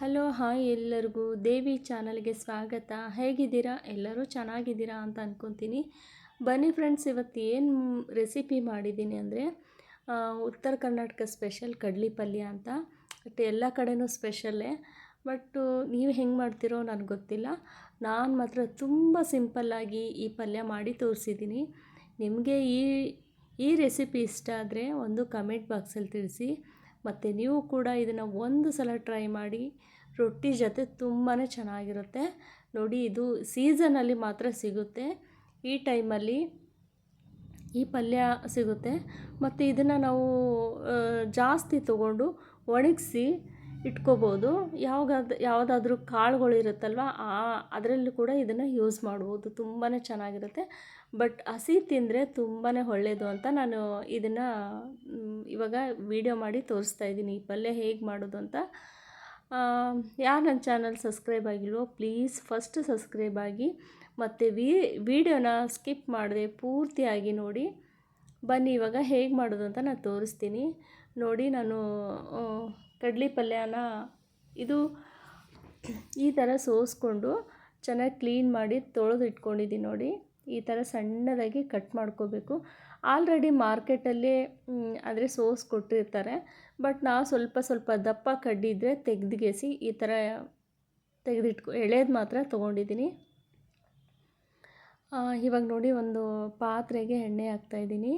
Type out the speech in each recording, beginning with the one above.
Hello, hi ಎಲ್ಲರಿಗೂ. ದೇವಿ ಚಾನಲ್ಗೆ ಸ್ವಾಗತ. ಹೇಗಿದ್ದೀರಾ? ಎಲ್ಲರೂ ಚೆನ್ನಾಗಿದ್ದೀರಾ ಅಂತ ಅಂದ್ಕೊತೀನಿ ಬನ್ನಿ ಫ್ರೆಂಡ್ಸ್ ಇವತ್ತು ಏನು ರೆಸಿಪಿ ಮಾಡಿದ್ದೀನಿ ಅಂದರೆ ಉತ್ತರ ಕರ್ನಾಟಕ ಸ್ಪೆಷಲ್ ಕಡ್ಲಿ ಪಲ್ಯ ಅಂತ. ಬಟ್ ಎಲ್ಲ ಕಡೆನೂ ಸ್ಪೆಷಲ್ಲೇ ಬಟ್ಟು ನೀವು ಹೆಂಗೆ ಮಾಡ್ತೀರೋ ನನಗೆ ಗೊತ್ತಿಲ್ಲ. ನಾನು ಮಾತ್ರ ತುಂಬ ಸಿಂಪಲ್ಲಾಗಿ ಈ ಪಲ್ಯ ಮಾಡಿ ತೋರಿಸಿದ್ದೀನಿ. ನಿಮಗೆ ಈ ಈ ರೆಸಿಪಿ ಇಷ್ಟ ಆದರೆ ಒಂದು ಕಮೆಂಟ್ ಬಾಕ್ಸಲ್ಲಿ ತಿಳಿಸಿ. ಮತ್ತು ನೀವು ಕೂಡ ಇದನ್ನು ಒಂದು ಸಲ ಟ್ರೈ ಮಾಡಿ, ರೊಟ್ಟಿ ಜೊತೆ ತುಂಬಾ ಚೆನ್ನಾಗಿರುತ್ತೆ. ನೋಡಿ, ಇದು ಸೀಸನಲ್ಲಿ ಮಾತ್ರ ಸಿಗುತ್ತೆ. ಈ ಟೈಮಲ್ಲಿ ಈ ಪಲ್ಯ ಸಿಗುತ್ತೆ. ಮತ್ತು ಇದನ್ನು ನಾವು ಜಾಸ್ತಿ ತಗೊಂಡು ಒಣಗಿಸಿ ಇಟ್ಕೋಬೋದು. ಯಾವಾಗ ಯಾವುದಾದ್ರೂ ಕಾಳುಗಳಿರುತ್ತಲ್ವ ಆ, ಅದರಲ್ಲೂ ಕೂಡ ಇದನ್ನು ಯೂಸ್ ಮಾಡ್ಬೋದು. ತುಂಬಾ ಚೆನ್ನಾಗಿರುತ್ತೆ. ಬಟ್ ಹಸಿ ತಿಂದರೆ ತುಂಬಾ ಒಳ್ಳೆಯದು ಅಂತ ನಾನು ಇದನ್ನು ಇವಾಗ ವಿಡಿಯೋ ಮಾಡಿ ತೋರಿಸ್ತಾ ಇದ್ದೀನಿ. ಈ ಪಲ್ಯ ಹೇಗೆ ಮಾಡೋದು ಅಂತ. ಯಾರು ನನ್ನ ಚಾನಲ್ ಸಬ್ಸ್ಕ್ರೈಬ್ ಆಗಿಲ್ವೋ ಪ್ಲೀಸ್ ಫಸ್ಟ್ ಸಬ್ಸ್ಕ್ರೈಬ್ ಆಗಿ. ಮತ್ತು ವಿಡಿಯೋನ ಸ್ಕಿಪ್ ಮಾಡಿದೆ ಪೂರ್ತಿಯಾಗಿ ನೋಡಿ. ಬನ್ನಿ, ಇವಾಗ ಹೇಗೆ ಮಾಡೋದು ಅಂತ ನಾನು ತೋರಿಸ್ತೀನಿ. ನೋಡಿ, ನಾನು ಕಡ್ಲಿ ಪಲ್ಯನ ಇದು ಈ ಥರ ಸೋಸ್ಕೊಂಡು ಚೆನ್ನಾಗಿ ಕ್ಲೀನ್ ಮಾಡಿ ತೊಳೆದು ಇಟ್ಕೊಂಡಿದ್ದೀನಿ ನೋಡಿ. ಈ ಥರ ಸಣ್ಣದಾಗಿ ಕಟ್ ಮಾಡ್ಕೋಬೇಕು. ಆಲ್ರೆಡಿ ಮಾರ್ಕೆಟಲ್ಲಿ ಅಂದರೆ ಸೋಸ್ ಕೊಟ್ಟಿರ್ತಾರೆ. ಬಟ್ ನಾವು ಸ್ವಲ್ಪ ಸ್ವಲ್ಪ ದಪ್ಪ ಕಡ್ಡಿದ್ರೆ ತೆಗೆದುಗೆಸಿ ಈ ಥರ ತೆಗೆದಿಟ್ಕೊ, ಎಳೆದು ಮಾತ್ರ ತೊಗೊಂಡಿದ್ದೀನಿ. ಇವಾಗ ನೋಡಿ ಒಂದು ಪಾತ್ರೆಗೆ ಎಣ್ಣೆ ಹಾಕ್ತಾಯಿದ್ದೀನಿ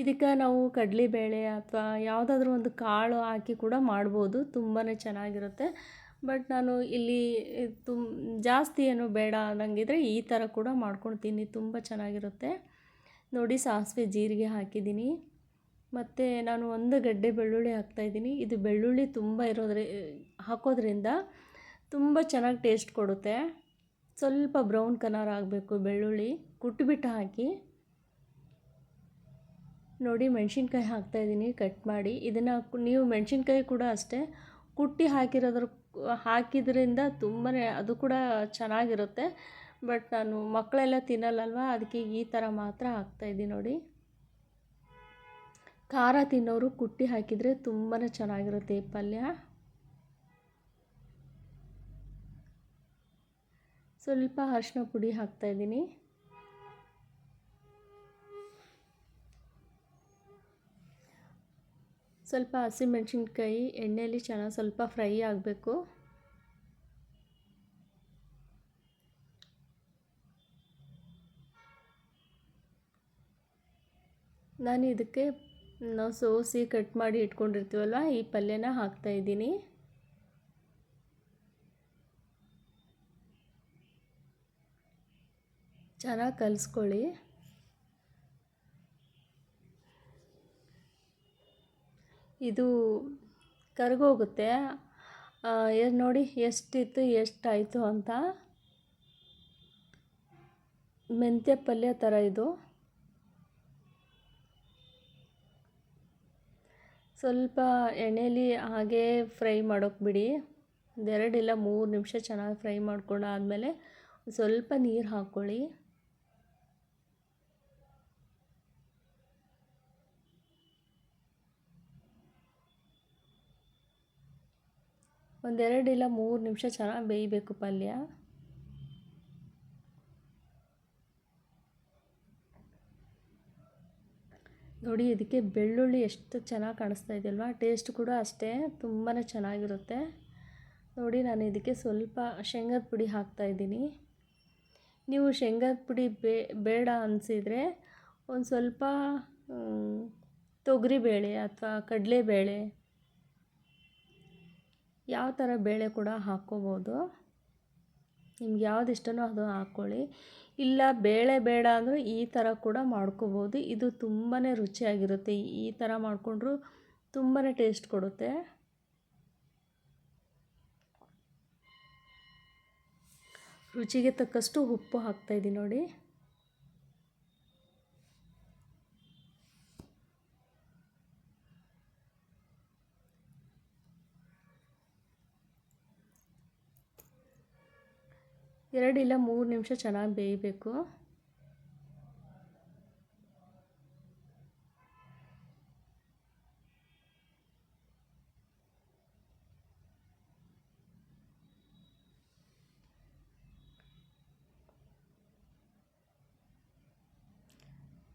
ಇದಕ್ಕೆ ನಾವು ಕಡಲೆಬೇಳೆ ಅಥವಾ ಯಾವುದಾದ್ರೂ ಒಂದು ಕಾಳು ಹಾಕಿ ಕೂಡ ಮಾಡ್ಬೋದು. ತುಂಬಾ ಚೆನ್ನಾಗಿರುತ್ತೆ. ಬಟ್ ನಾನು ಇಲ್ಲಿ ತುಮ್ ಜಾಸ್ತಿ ಏನು ಬೇಡ ಅನ್ನಂಗಿದ್ರೆ ಈ ಥರ ಕೂಡ ಮಾಡ್ಕೊಳ್ತೀನಿ. ತುಂಬ ಚೆನ್ನಾಗಿರುತ್ತೆ. ನೋಡಿ ಸಾಸಿವೆ ಜೀರಿಗೆ ಹಾಕಿದ್ದೀನಿ. ಮತ್ತು ನಾನು ಒಂದು ಗಡ್ಡೆ ಬೆಳ್ಳುಳ್ಳಿ ಹಾಕ್ತಾಯಿದ್ದೀನಿ ಇದು ಬೆಳ್ಳುಳ್ಳಿ ತುಂಬ ಇರೋದ್ರಿ, ಹಾಕೋದ್ರಿಂದ ತುಂಬ ಚೆನ್ನಾಗಿ ಟೇಸ್ಟ್ ಕೊಡುತ್ತೆ. ಸ್ವಲ್ಪ ಬ್ರೌನ್ ಕಲರ್ ಆಗಬೇಕು ಬೆಳ್ಳುಳ್ಳಿ. ಕುಟ್ಬಿಟ್ಟು ಹಾಕಿ. ನೋಡಿ ಮೆಣಸಿನ್ಕಾಯಿ ಹಾಕ್ತಾಯಿದ್ದೀನಿ ಕಟ್ ಮಾಡಿ. ಇದನ್ನು ನೀವು ಮೆಣಸಿನ್ಕಾಯಿ ಕೂಡ ಅಷ್ಟೇ, ಕುಟ್ಟಿ ಹಾಕಿರೋದ್ರ, ಹಾಕಿದ್ರಿಂದ ತುಂಬಾ ಅದು ಕೂಡ ಚೆನ್ನಾಗಿರುತ್ತೆ. ಬಟ್ ನಾನು ಮಕ್ಕಳೆಲ್ಲ ತಿನ್ನಲ್ಲಲ್ವ, ಅದಕ್ಕೆ ಈ ಥರ ಮಾತ್ರ ಹಾಕ್ತಾಯಿದ್ದೀನಿ ನೋಡಿ. ಖಾರ ತಿನ್ನೋರು ಕುಟ್ಟಿ ಹಾಕಿದರೆ ತುಂಬಾ ಚೆನ್ನಾಗಿರುತ್ತೆ ಈ ಪಲ್ಯ. ಸ್ವಲ್ಪ ಅರಿಶಿನ ಪುಡಿ ಹಾಕ್ತಾಯಿದ್ದೀನಿ ಸ್ವಲ್ಪ ಹಸಿಮೆಣ್ಸಿನ್ಕಾಯಿ ಎಣ್ಣೆಯಲ್ಲಿ ಚೆನ್ನಾಗಿ ಸ್ವಲ್ಪ ಫ್ರೈ ಆಗಬೇಕು. ನಾನು ಇದಕ್ಕೆ ನಾವು ಸೋಸಿ ಕಟ್ ಮಾಡಿ ಇಟ್ಕೊಂಡಿರ್ತೀವಲ್ವ, ಈ ಪಲ್ಯನ ಹಾಕ್ತಾಯಿದ್ದೀನಿ ಚೆನ್ನಾಗಿ ಕಲಿಸ್ಕೊಳ್ಳಿ. ಇದು ಕರಗೋಗುತ್ತೆ. ನೋಡಿ ಎಷ್ಟಿತ್ತು, ಎಷ್ಟಾಯಿತು ಅಂತ. ಮೆಂತ್ಯ ಪಲ್ಯ ಥರ ಇದು. ಸ್ವಲ್ಪ ಎಣ್ಣೆಲಿ ಹಾಗೇ ಫ್ರೈ ಮಾಡೋಕೆ ಬಿಡಿ. ಒಂದೆರಡಿಲ್ಲ, ಮೂರು ನಿಮಿಷ ಚೆನ್ನಾಗಿ ಫ್ರೈ ಮಾಡ್ಕೊಂಡು ಆದಮೇಲೆ ಸ್ವಲ್ಪ ನೀರು ಹಾಕ್ಕೊಳ್ಳಿ ಒಂದೆರಡಿಲ್ಲ ಮೂರು ನಿಮಿಷ ಚೆನ್ನಾಗಿ ಬೇಯಬೇಕು ಪಲ್ಯ. ನೋಡಿ, ಇದಕ್ಕೆ ಬೆಳ್ಳುಳ್ಳಿ ಎಷ್ಟು ಚೆನ್ನಾಗಿ ಕಾಣಿಸ್ತಾ ಇದೆಯಲ್ವಾ ಟೇಸ್ಟ್ ಕೂಡ ಅಷ್ಟೇ ತುಂಬಾ ಚೆನ್ನಾಗಿರುತ್ತೆ. ನೋಡಿ, ನಾನು ಇದಕ್ಕೆ ಸ್ವಲ್ಪ ಶೇಂಗದ ಪುಡಿ ಹಾಕ್ತಾಯಿದ್ದೀನಿ ನೀವು ಶೇಂಗದ ಪುಡಿ ಬೇ, ಬೇಡ ಅನಿಸಿದರೆ ಒಂದು ಸ್ವಲ್ಪ ತೊಗರಿಬೇಳೆ ಅಥವಾ ಕಡಲೆಬೇಳೆ ಯಾವ ಥರ ಬೇಳೆ ಕೂಡ ಹಾಕ್ಕೋಬೋದು. ನಿಮ್ಗೆ ಯಾವ್ದು ಇಷ್ಟನೋ ಅದು ಹಾಕ್ಕೊಳ್ಳಿ. ಇಲ್ಲ ಬೇಳೆ ಬೇಡ ಅಂದರೂ ಈ ಥರ ಕೂಡ ಮಾಡ್ಕೋಬೋದು. ಇದು ತುಂಬಾ ರುಚಿಯಾಗಿರುತ್ತೆ. ಈ ಥರ ಮಾಡಿಕೊಂಡ್ರು ತುಂಬಾ ಟೇಸ್ಟ್ ಕೊಡುತ್ತೆ. ರುಚಿಗೆ ತಕ್ಕಷ್ಟು ಉಪ್ಪು ಹಾಕ್ತಾಯಿದ್ದೀನಿ ನೋಡಿ. ಎರಡಿಲ್ಲ ಮೂರು ನಿಮಿಷ ಚೆನ್ನಾಗಿ ಬೇಯಬೇಕು.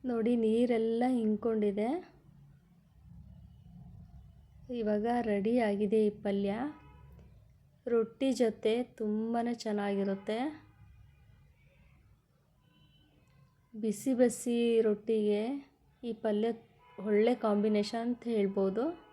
ನೋಡಿ ನೀರೆಲ್ಲ ಹಿಂಕೊಂಡಿದೆ ಇವಾಗ ರೆಡಿ ಆಗಿದೆ ಈ ಪಲ್ಯ. ರೊಟ್ಟಿ ಜೊತೆ ತುಂಬಾ ಚೆನ್ನಾಗಿರುತ್ತೆ. ಬಿಸಿ ಬಿಸಿ ರೊಟ್ಟಿಗೆ ಈ ಪಲ್ಯ ಒಳ್ಳೆ ಕಾಂಬಿನೇಷನ್ ಅಂತ ಹೇಳ್ಬೋದು.